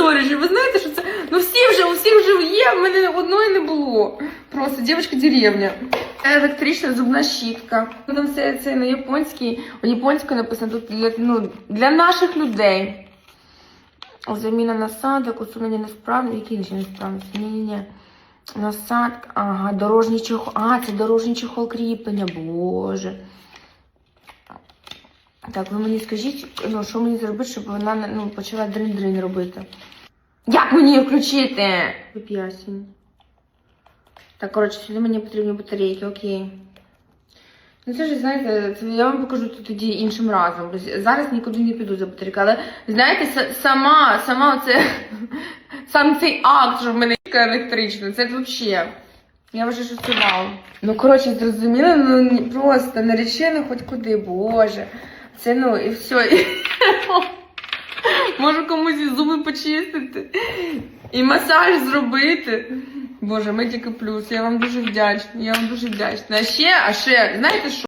позорюще. Ви знаєте, що це. Ну всі вже, у всіх вже є, в мене одної не було. Просто дівчинка деревня. Електрична зубна щітка. Ну, Там все це на японській, японською написано тут для, ну, для наших людей. Заміна насадок, усунення несправності. Які інші несправності? Насадка, ага, дорожній чохол. А, це дорожній чохол кріплення, боже. Так, ви мені скажіть, ну, що мені зробити, щоб вона ну, почала дрин-дрин робити. Як мені її включити? Вип'ясінь. Так, коротше, сюди мені потрібні батарейки, окей. Ну це ж, знаєте, це я вам покажу це тоді іншим разом. Зараз нікуди не піду за батарейка. Але знаєте, сама, сама оце, сам цей акт, що в мене електрична, це взагалі. Я вже це. Ну, коротше, зрозуміли, ну просто наречено хоч куди, боже. Це ну і все. Можу комусь і зуби почистити. І масаж зробити. Боже, ми тільки плюс, я вам дуже вдячна. Я вам дуже вдячна. А ще, а ще, знаєте що?